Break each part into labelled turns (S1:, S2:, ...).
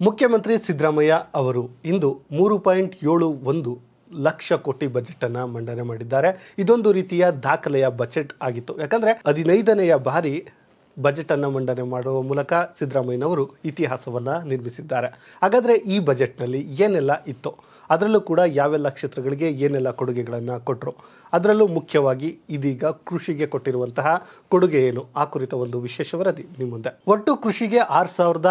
S1: ಮುಖ್ಯಮಂತ್ರಿ ಸಿದ್ದರಾಮಯ್ಯ ಅವರು ಇಂದು ಮೂರು ಪಾಯಿಂಟ್ ಏಳು ಒಂದು ಲಕ್ಷ ಕೋಟಿ ಬಜೆಟ್ ಅನ್ನ ಮಂಡನೆ ಮಾಡಿದ್ದಾರೆ. ಇದೊಂದು ರೀತಿಯ ದಾಖಲೆಯ ಬಜೆಟ್ ಆಗಿತ್ತು. ಯಾಕಂದ್ರೆ ಹದಿನೈದನೆಯ ಬಾರಿ ಬಜೆಟ್ ಅನ್ನು ಮಂಡನೆ ಮಾಡುವ ಮೂಲಕ ಸಿದ್ದರಾಮಯ್ಯನವರು ಇತಿಹಾಸವನ್ನ ನಿರ್ಮಿಸಿದ್ದಾರೆ. ಹಾಗಾದ್ರೆ ಈ ಬಜೆಟ್ನಲ್ಲಿ ಏನೆಲ್ಲ ಇತ್ತು? ಅದರಲ್ಲೂ ಕೂಡ ಯಾವೆಲ್ಲ ಕ್ಷೇತ್ರಗಳಿಗೆ ಏನೆಲ್ಲ ಕೊಡುಗೆಗಳನ್ನು ಕೊಟ್ಟರು ಅದರಲ್ಲೂ ಮುಖ್ಯವಾಗಿ ಇದೀಗ ಕೃಷಿಗೆ ಕೊಟ್ಟಿರುವಂತಹ ಕೊಡುಗೆ ಏನು? ಆ ಕುರಿತ ಒಂದು ವಿಶೇಷ ವರದಿ ನಿಮ್ಮ ಮುಂದೆ. ಒಟ್ಟು ಕೃಷಿಗೆ ಆರು ಸಾವಿರದ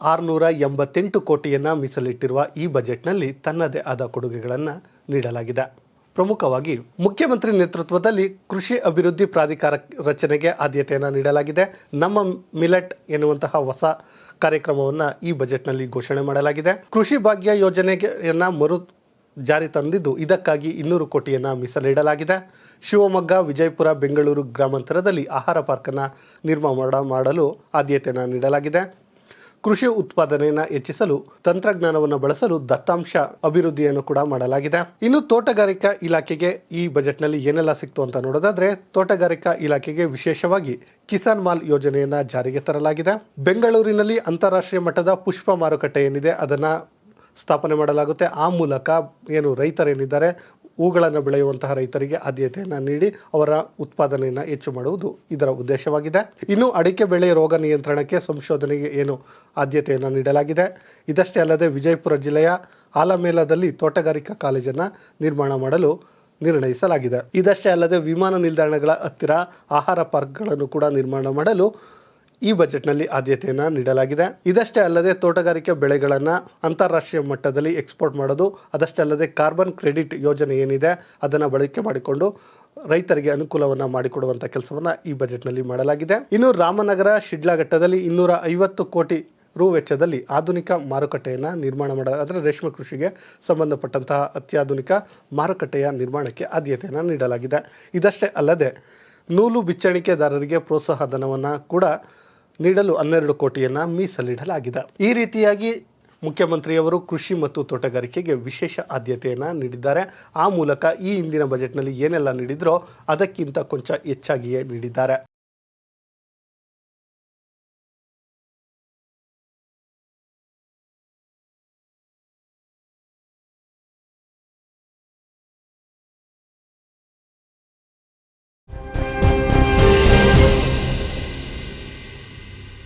S1: ಆರುನೂರ ಎಂಬತ್ತೆಂಟು ಕೋಟಿಯನ್ನ ಮೀಸಲಿಟ್ಟಿರುವ ಈ ಬಜೆಟ್ನಲ್ಲಿ ತನ್ನದೇ ಆದ ಕೊಡುಗೆಗಳನ್ನು ನೀಡಲಾಗಿದೆ. ಪ್ರಮುಖವಾಗಿ ಮುಖ್ಯಮಂತ್ರಿ ನೇತೃತ್ವದಲ್ಲಿ ಕೃಷಿ ಅಭಿವೃದ್ಧಿ ಪ್ರಾಧಿಕಾರ ರಚನೆಗೆ ಆದ್ಯತೆಯನ್ನು ನೀಡಲಾಗಿದೆ. ನಮ್ಮ ಮಿಲೆಟ್ ಎನ್ನುವಂತಹ ಹೊಸ ಕಾರ್ಯಕ್ರಮವನ್ನು ಈ ಬಜೆಟ್ನಲ್ಲಿ ಘೋಷಣೆ ಮಾಡಲಾಗಿದೆ. ಕೃಷಿ ಭಾಗ್ಯ ಯೋಜನೆಯನ್ನ ಮರು ಜಾರಿ ತಂದಿದ್ದು ಇದಕ್ಕಾಗಿ ಇನ್ನೂರು ಕೋಟಿಯನ್ನು ಮೀಸಲಿಡಲಾಗಿದೆ. ಶಿವಮೊಗ್ಗ, ವಿಜಯಪುರ, ಬೆಂಗಳೂರು ಗ್ರಾಮಾಂತರದಲ್ಲಿ ಆಹಾರ ಪಾರ್ಕನ್ನು ನಿರ್ಮಾಣ ಮಾಡಲು ಆದ್ಯತೆಯನ್ನು ನೀಡಲಾಗಿದೆ. ಕೃಷಿ ಉತ್ಪಾದನೆಯನ್ನು ಹೆಚ್ಚಿಸಲು, ತಂತ್ರಜ್ಞಾನವನ್ನು ಬಳಸಲು ದತ್ತಾಂಶ ಅಭಿವೃದ್ಧಿಯನ್ನು ಕೂಡ ಮಾಡಲಾಗಿದೆ. ಇನ್ನು ತೋಟಗಾರಿಕಾ ಇಲಾಖೆಗೆ ಈ ಬಜೆಟ್ನಲ್ಲಿ ಏನೆಲ್ಲ ಸಿಕ್ತು ಅಂತ ನೋಡೋದಾದ್ರೆ, ತೋಟಗಾರಿಕಾ ಇಲಾಖೆಗೆ ವಿಶೇಷವಾಗಿ ಕಿಸಾನ್ ಮಾಲ್ ಯೋಜನೆಯನ್ನ ಜಾರಿಗೆ ತರಲಾಗಿದೆ. ಬೆಂಗಳೂರಿನಲ್ಲಿ ಅಂತಾರಾಷ್ಟ್ರೀಯ ಮಟ್ಟದ ಪುಷ್ಪ ಮಾರುಕಟ್ಟೆ ಏನಿದೆ, ಅದನ್ನ ಸ್ಥಾಪನೆ ಮಾಡಲಾಗುತ್ತೆ. ಆ ಮೂಲಕ ಏನು ರೈತರೇನಿದ್ದಾರೆ ಹೂಗಳನ್ನು ಬೆಳೆಯುವಂತಹ ರೈತರಿಗೆ ಆದ್ಯತೆಯನ್ನು ನೀಡಿ ಅವರ ಉತ್ಪಾದನೆಯನ್ನು ಹೆಚ್ಚು ಮಾಡುವುದು ಇದರ ಉದ್ದೇಶವಾಗಿದೆ. ಇನ್ನು ಅಡಿಕೆ ಬೆಳೆ ರೋಗ ನಿಯಂತ್ರಣಕ್ಕೆ ಸಂಶೋಧನೆಗೆ ಏನು ಆದ್ಯತೆಯನ್ನು ನೀಡಲಾಗಿದೆ? ಇದಷ್ಟೇ ಅಲ್ಲದೆ ವಿಜಯಪುರ ಜಿಲ್ಲೆಯ ಆಲಮೇಲದಲ್ಲಿ ತೋಟಗಾರಿಕಾ ಕಾಲೇಜನ್ನು ನಿರ್ಮಾಣ ಮಾಡಲು ನಿರ್ಣಯಿಸಲಾಗಿದೆ. ಇದಷ್ಟೇ ಅಲ್ಲದೆ ವಿಮಾನ ನಿಲ್ದಾಣಗಳ ಹತ್ತಿರ ಆಹಾರ ಪಾರ್ಕ್ಗಳನ್ನು ಕೂಡ ನಿರ್ಮಾಣ ಮಾಡಲು ಈ ಬಜೆಟ್ನಲ್ಲಿ ಆದ್ಯತೆಯನ್ನು ನೀಡಲಾಗಿದೆ. ಇದಷ್ಟೇ ಅಲ್ಲದೆ ತೋಟಗಾರಿಕೆ ಬೆಳೆಗಳನ್ನು ಅಂತಾರಾಷ್ಟ್ರೀಯ ಮಟ್ಟದಲ್ಲಿ ಎಕ್ಸ್ಪೋರ್ಟ್ ಮಾಡೋದು, ಅದಷ್ಟೇ ಅಲ್ಲದೆ ಕಾರ್ಬನ್ ಕ್ರೆಡಿಟ್ ಯೋಜನೆ ಏನಿದೆ, ಅದನ್ನು ಬಳಕೆ ಮಾಡಿಕೊಂಡು ರೈತರಿಗೆ ಅನುಕೂಲವನ್ನು ಮಾಡಿಕೊಡುವಂಥ ಕೆಲಸವನ್ನು ಈ ಬಜೆಟ್ನಲ್ಲಿ ಮಾಡಲಾಗಿದೆ. ಇನ್ನು ರಾಮನಗರ, ಶಿಡ್ಲಾಘಟ್ಟದಲ್ಲಿ ಇನ್ನೂರ ಐವತ್ತು ಕೋಟಿ ರು ವೆಚ್ಚದಲ್ಲಿ ಆಧುನಿಕ ಮಾರುಕಟ್ಟೆಯನ್ನು ನಿರ್ಮಾಣ ಮಾಡ, ಅಂದರೆ ರೇಷ್ಮೆ ಕೃಷಿಗೆ ಸಂಬಂಧಪಟ್ಟಂತಹ ಅತ್ಯಾಧುನಿಕ ಮಾರುಕಟ್ಟೆಯ ನಿರ್ಮಾಣಕ್ಕೆ ಆದ್ಯತೆಯನ್ನು ನೀಡಲಾಗಿದೆ. ಇದಷ್ಟೇ ಅಲ್ಲದೆ ನೂಲು ಬಿಚ್ಚಣಿಕೆದಾರರಿಗೆ ಪ್ರೋತ್ಸಾಹ ಧನವನ್ನು ಕೂಡ ನೀಡಲು ಹನ್ನೆರಡು ಕೋಟಿಯನ್ನು ಮೀಸಲಿಡಲಾಗಿದೆ. ಈ ರೀತಿಯಾಗಿ ಮುಖ್ಯಮಂತ್ರಿಯವರು ಕೃಷಿ ಮತ್ತು ತೋಟಗಾರಿಕೆಗೆ ವಿಶೇಷ ಆದ್ಯತೆಯನ್ನು ನೀಡಿದ್ದಾರೆ. ಆ ಮೂಲಕ ಈ ಹಿಂದಿನ ಬಜೆಟ್ನಲ್ಲಿ ಏನೆಲ್ಲ ನೀಡಿದ್ರೋ ಅದಕ್ಕಿಂತ ಕೊಂಚ ಹೆಚ್ಚಾಗಿಯೇ ನೀಡಿದ್ದಾರೆ.